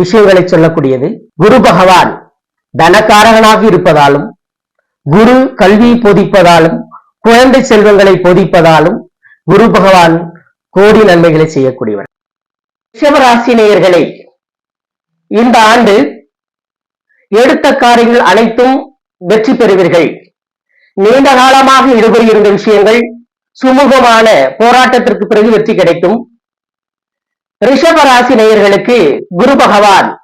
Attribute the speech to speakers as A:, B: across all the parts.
A: விஷயங்களை சொல்லக்கூடியது. குரு பகவான் தனக்காரகனாக இருப்பதாலும் குரு கல்வி போதிப்பதாலும் குழந்தை செல்வங்களை போதிப்பதாலும் குரு பகவான் கோடி நன்மைகளை செய்யக்கூடியவர். ரிஷபராசினியர்களை இந்த ஆண்டு எடுத்த காரியங்கள் அனைத்தும் வெற்றி பெறுவீர்கள். நீண்ட காலமாக இழுபறி இருந்த விஷயங்கள் சுமூகமான போராட்டத்திற்கு பிறகு வெற்றி கிடைக்கும். ரிஷபராசி நேயர்களுக்கு குரு பகவான்.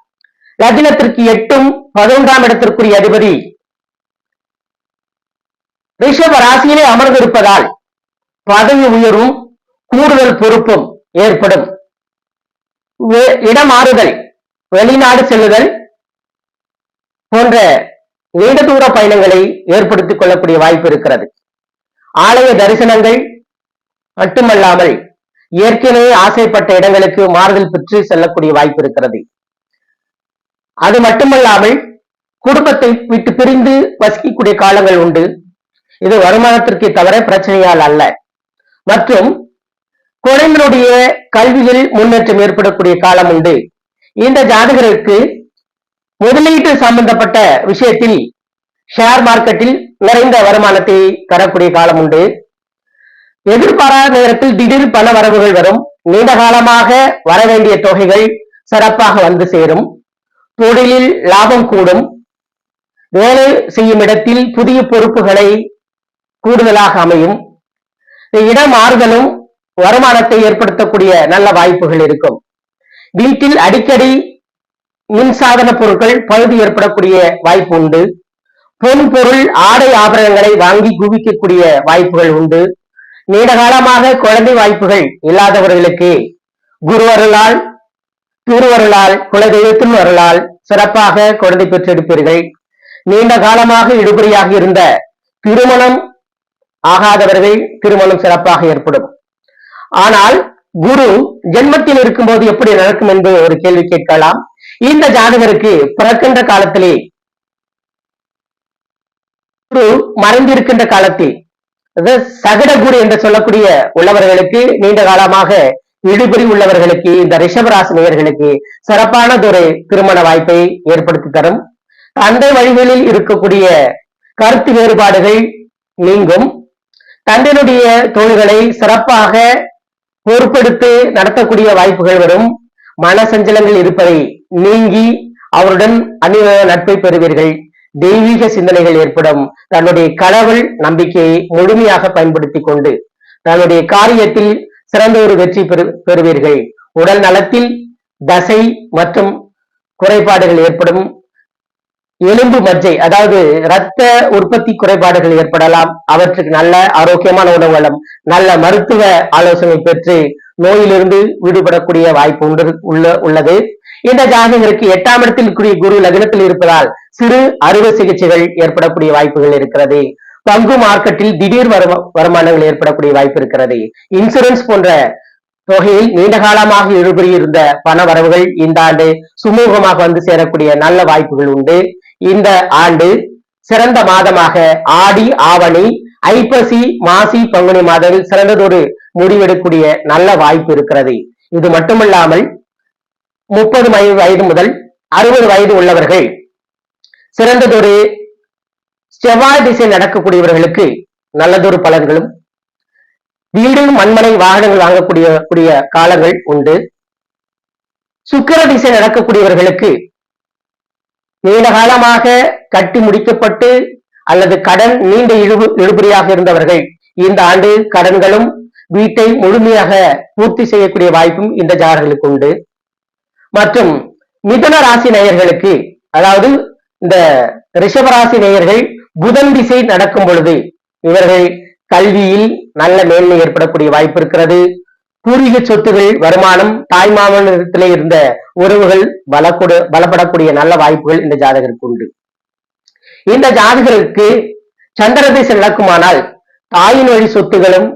A: லக்னத்திற்கு எட்டும் பதினொன்றாம் இடத்திற்குரிய அதிபதி. ரிஷப ராசியிலே அமர்ந்திருப்பதால் பதவி உயர்வும் கூடுதல் பொறுப்பும் ஏற்படும். இடமாறுதல் வெளிநாடு செல்லுதல் போன்ற நீண்ட தூர பயணங்களை ஏற்படுத்திக் கொள்ளக்கூடிய வாய்ப்பு இருக்கிறது. ஆலய தரிசனங்கள் மட்டுமல்லாமல் ஏற்கனவே ஆசைப்பட்ட இடங்களுக்கு மாறுதல் பெற்று செல்லக்கூடிய வாய்ப்பு இருக்கிறது. அது மட்டுமல்லாமல் குடும்பத்தை விட்டு பிரிந்து வசிக்கக்கூடிய காலங்கள் உண்டு. இது வருமானத்திற்கு தவிர பிரச்சனையால் அல்ல. மற்றும் குழந்தைகளுடைய கல்வியில் முன்னேற்றம் ஏற்படக்கூடிய காலம் உண்டு. இந்த ஜாதகருக்கு முதலீட்டு சம்பந்தப்பட்ட விஷயத்தில் ஷேர் மார்க்கெட்டில் நிறைந்த வருமானத்தை தரக்கூடிய காலம் உண்டு. எதிர்பாராத நேரத்தில் திடீர் பண வரவுகள் வரும். நீண்ட காலமாக வர வேண்டிய தொகைகள் சிறப்பாக வந்து சேரும். தொழிலில் லாபம் கூடும். வேலை செய்யும் இடத்தில் புதிய பொறுப்புகளை கூடுதலாக அமையும். இடம் மாறுதலும் வருமானத்தை ஏற்படுத்தக்கூடிய நல்ல வாய்ப்புகள் இருக்கும். வீட்டில் அடிக்கடி மின்சாதன பொருட்கள் பழுது ஏற்படக்கூடிய வாய்ப்பு உண்டு. பொன் பொருள் ஆடை ஆபரணங்களை வாங்கி குவிக்கக்கூடிய வாய்ப்புகள் உண்டு. நீண்ட காலமாக குழந்தை வாய்ப்புகள் இல்லாதவர்களுக்கு குரு திருவருளால் குலதெய்வத்தின் அருளால் சிறப்பாக குழந்தை பெற்றெடுப்பீர்கள். நீண்ட காலமாக இடுபடியாக இருந்த திருமணம் ஆகாதவர்கள் திருமணம் சிறப்பாக ஏற்படும். ஆனால் குரு ஜென்மத்தில் இருக்கும்போது எப்படி நடக்கும் என்று ஒரு கேள்வி கேட்கலாம். இந்த ஜாதகருக்கு பிறக்கின்ற காலத்திலே குரு மறைந்திருக்கின்ற காலத்தில் அதாவது என்று சொல்லக்கூடிய உள்ளவர்களுக்கு நீண்ட காலமாக இழுபறி உள்ளவர்களுக்கு இந்த ரிஷபராசி நேயர்களுக்கு சிறப்பானதொரு திருமண வாய்ப்பை ஏற்படுத்தி தரும். தந்தை வழிகளில் இருக்கக்கூடிய கருத்து வேறுபாடுகள் நீங்கும். தந்தையினுடைய தொழில்களை சிறப்பாக பொறுப்பெடுத்து நடத்தக்கூடிய வாய்ப்புகள் வரும். மன சஞ்சலங்கள் இருப்பதை நீங்கி அவருடன் அந்நிய நட்பை பெறுவீர்கள். தெய்வீக சிந்தனைகள் ஏற்படும். தன்னுடைய கடவுள் நம்பிக்கையை முழுமையாக பயன்படுத்தி கொண்டு தன்னுடைய காரியத்தில் சிறந்த ஒரு வெற்றி பெறு பெறுவீர்கள். உடல் நலத்தில் தசை மற்றும் குறைபாடுகள் ஏற்படும். எலும்பு மஜ்ஜை அதாவது இரத்த உற்பத்தி குறைபாடுகள் ஏற்படலாம். அவற்றுக்கு நல்ல ஆரோக்கியமான உணவுகளும் நல்ல மருத்துவ ஆலோசனை பெற்று நோயிலிருந்து விடுபடக்கூடிய வாய்ப்பு உண்டு உள்ள உள்ளது. இந்த ஜாதகருக்கு எட்டாம் இடத்தில் கூடிய குரு லக்னத்தில் இருப்பதால் சிறு அறுவை சிகிச்சைகள் ஏற்படக்கூடிய வாய்ப்புகள் இருக்கிறது. பங்கு மார்க்கெட்டில் திடீர் வருமா வருமானங்கள் ஏற்படக்கூடிய வாய்ப்பு இருக்கிறது. இன்சூரன்ஸ் போன்ற தொகையில் நீண்ட காலமாக இழுபறி இருந்த பண வரவுகள் இந்த ஆண்டு சுமூகமாக வந்து சேரக்கூடிய நல்ல வாய்ப்புகள் உண்டு. இந்த ஆண்டு சிறந்த மாதமாக ஆடி ஆவணி ஐப்பசி மாசி பங்குனி மாதத்தில் சிறந்ததொரு முடிவெடுக்கக்கூடிய நல்ல வாய்ப்பு இருக்கிறது. இது மட்டுமல்லாமல் முப்பது வயது முதல் அறுபது வயது உள்ளவர்கள் சிறந்ததொரு செவ்வாய் திசை நடக்கக்கூடியவர்களுக்கு நல்லதொரு பலன்களும் வீடு மண்மனை வாகனங்கள் வாங்கக்கூடிய கூடிய காலங்கள் உண்டு. சுக்கிர திசை நடக்கக்கூடியவர்களுக்கு நீண்ட காலமாக கட்டி முடிக்கப்பட்டு அல்லது கடன் நீண்ட இழுபு இழுபறியாக இருந்தவர்கள் இந்த ஆண்டு கடன்களும் வீட்டை முழுமையாக பூர்த்தி செய்யக்கூடிய வாய்ப்பும் இந்த ஜாரர்களுக்கு உண்டு. மற்றும் மிதன ராசி நேயர்களுக்கு அதாவது இந்த ரிஷபராசி நேயர்கள் புதன் திசை நடக்கும் பொழுது இவர்கள் கல்வியில் நல்ல மேன்மை ஏற்படக்கூடிய வாய்ப்பு இருக்கிறது. பூர்வீக சொத்துகள் வருமானம் தாய்மாமனத்திலே இருந்த உறவுகள் பலக்கூட பலப்படக்கூடிய நல்ல வாய்ப்புகள் இந்த ஜாதகருக்கு உண்டு. இந்த ஜாதகருக்கு சந்திர திசை நடக்குமானால் தாயின் வழி சொத்துகளும்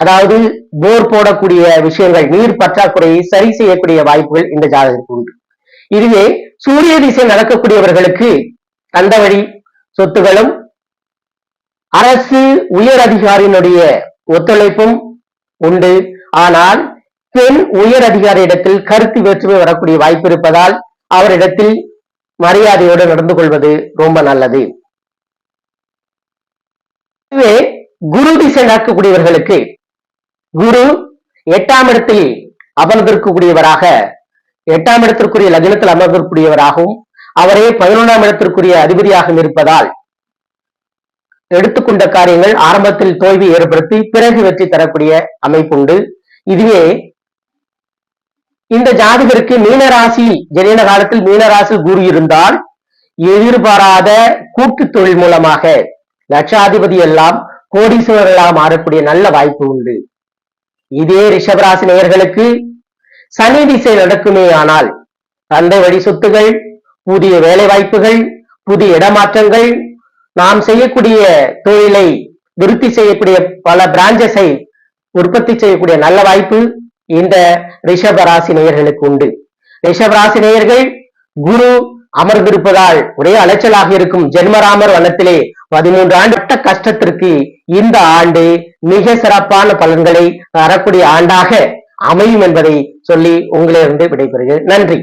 A: அதாவது போர் போடக்கூடிய விஷயங்கள் நீர் பற்றாக்குறையை சரி செய்யக்கூடிய வாய்ப்புகள் இந்த ஜாதகத்துக்கு உண்டு. இதுவே சூரிய திசை நடக்கக்கூடியவர்களுக்கு அந்த வழி சொத்துகளும் அரசு உயர் அதிகாரியினுடைய ஒத்துழைப்பும் உண்டு. ஆனால் பெண் உயர் அதிகாரியிடத்தில் கருத்து வேற்றுமை வரக்கூடிய வாய்ப்பு இருப்பதால் அவரிடத்தில் மரியாதையோடு நடந்து கொள்வது ரொம்ப நல்லது. இதுவே குரு திசை நடக்கக்கூடியவர்களுக்கு குரு எட்டாம் இடத்தில் அமர்ந்திருக்கக்கூடியவராக எட்டாம் இடத்திற்குரிய லக்னத்தில் அமர்ந்திருக்கக்கூடியவராகவும் அவரே பதினொன்றாம் இடத்திற்குரிய அதிபதியாகவும் இருப்பதால் எடுத்துக்கொண்ட காரியங்கள் ஆரம்பத்தில் தோல்வி ஏற்படுத்தி பிறகு வெற்றி தரக்கூடிய அமைப்புண்டு. இதுவே இந்த ஜாதகருக்கு மீனராசி ஜனன காலத்தில் மீனராசி குரு இருந்தால் எதிர்பாராத கூட்டு தொழில் மூலமாக லட்சாதிபதி எல்லாம் கோடீஸ்வரர்களாக மாறக்கூடிய நல்ல வாய்ப்பு உண்டு. இதே ரிஷபராசி நேயர்களுக்கு சனி திசை நடக்குமே ஆனால் தந்தை வழி சொத்துகள் புதிய வேலை வாய்ப்புகள் புதிய இடமாற்றங்கள் நாம் செய்யக்கூடிய தொழிலை விருத்தி செய்யக்கூடிய பல பிராஞ்சஸை உற்பத்தி செய்யக்கூடிய நல்ல வாய்ப்பு இந்த ரிஷப ராசி நேயர்களுக்கு உண்டு. ரிஷப ராசி நேயர்கள் குரு அமர்ந்திருப்பதால் ஒரே அலைச்சலாக இருக்கும் ஜென்மராமர் வனத்திலே பதிமூன்று ஆண்டு கஷ்டத்திற்கு இந்த ஆண்டு மிக சிறப்பான பலன்களை தரக்கூடிய ஆண்டாக அமையும் என்பதை சொல்லி உங்களிலிருந்து விடைபெறுகிறேன். நன்றி.